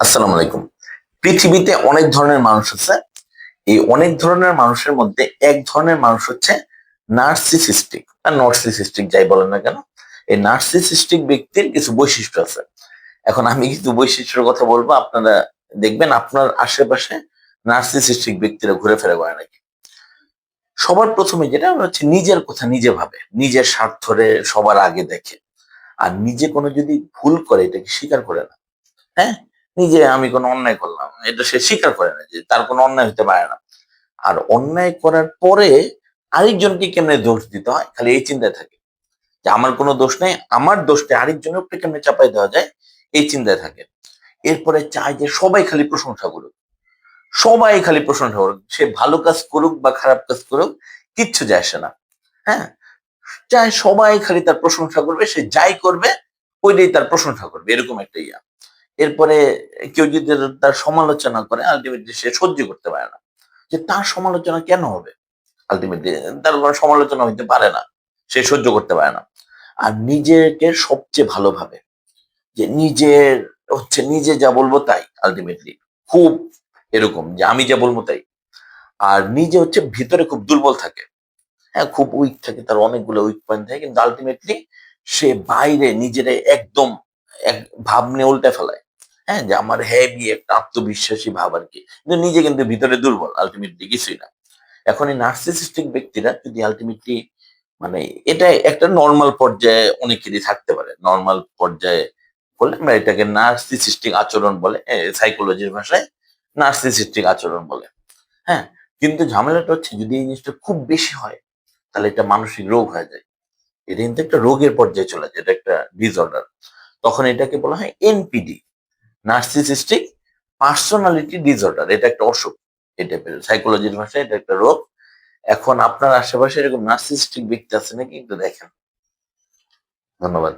আসসালামু আলাইকুম। পৃথিবীতে অনেক ধরনের মানুষ আছে। এই অনেক ধরনের মানুষের মধ্যে এক ধরনের মানুষ হচ্ছে নার্সিসিস্টিক। আর নর্সিসিস্টিক যাই বলেন না কেন, এই নার্সিসিস্টিক ব্যক্তির কিছু বৈশিষ্ট্য আছে। এখন আমি কিছু বৈশিষ্ট্যের কথা বলব, আপনারা দেখবেন আপনার আশেপাশে নার্সিসিস্টিক ব্যক্তিরা ঘুরে ফেরে করে নাকি। সবার প্রথমে যেটা হচ্ছে নিজের কথা নিজে ভাবে, নিজের স্বার্থরে সবার আগে দেখে। আর নিজে কোনো যদি ভুল করে, এটাকে স্বীকার করে না। হ্যাঁ? নিজে আমি কোনো অন্যায় করলাম। এটা সে স্বীকার করে না যে তার কোনো অন্যায় হতে পারে না। আর অন্যায় করার পরে আরেকজনকে কেমনে দোষ দিতে হয়? খালি এই চিন্তায় থাকে। যে আমার কোনো দোষ নেই, আমার দোষটা আরেকজনের উপরে কেমনে চাপাই দেওয়া যায়? এই চিন্তায় থাকে। এরপরে চায় যে সবাই খালি প্রশংসা করুক। সবাই খালি প্রশংসা করুক। সে ভালো কাজ করুক বা খারাপ কাজ করুক, কিচ্ছু যায় আসে না। হ্যাঁ? চায় সবাই খালি তার প্রশংসা করবে, সে যাই করবে, ওইটাই তার প্রশংসা করবে। এরকম একটা ইয়া। এরপরে কেউ যদি তার সমালোচনা করে আলটিমেটলি সে সহ্য করতে পারে না। যে তার সমালোচনা কেন হবে? আলটিমেটলি তার কোনো সমালোচনা হইতে পারে না। সে সহ্য করতে পারে না। আর নিজেকে সবচেয়ে ভালোভাবে যে নিজের হচ্ছে নিজে যা বলব তাই আলটিমেটলি খুব এরকম যে আমি যা বলব তাই। আর নিজে হচ্ছে ভিতরে খুব দুর্বল থাকে। হ্যাঁ খুব উইক থাকে, তার অনেকগুলো উইক পয়েন্ট থাকে, কিন্তু আলটিমেটলি সে বাইরে নিজের একদম এক ভাব নিয়ে উল্টে ফেলায়। হ্যাঁ যে আমার হেভি একটা আত্মবিশ্বাসী ভাব আর কি। কিন্তু নিজে কিন্তু ভিতরে দুর্বল আলটিমেটলি কিছুই না। এখন এই নার্সিসিস্টিক ব্যক্তিরা যদি আলটিমেটলি মানে এটা একটা নর্মাল পর্যায়ে অনেকেরই থাকতে পারে। নর্মাল পর্যায়ে বলে আমরা এটাকে নার্সিসিস্টিক আচরণ বলে সাইকোলজির ভাষায় নার্সিসিস্টিক আচরণ বলে। হ্যাঁ কিন্তু ঝামেলাটা হচ্ছে যদি এই জিনিসটা খুব বেশি হয়, তাহলে এটা মানসিক রোগ হয়ে যায়। এটা কিন্তু একটা রোগের পর্যায়ে চলে যায়, এটা একটা ডিসঅর্ডার তখন এটাকে বলা হয় এনপিডি নার্সিসিস্টিক পার্সোনালিটি ডিসঅর্ডার এটা একটা অসুখ এটা টাইপের সাইকোলজির ভাষায় এটা একটা রোগ। এখন আপনার আশেপাশে এরকম নার্সিস্টিক ব্যক্তি আছে নাকি একটু দেখেন। ধন্যবাদ।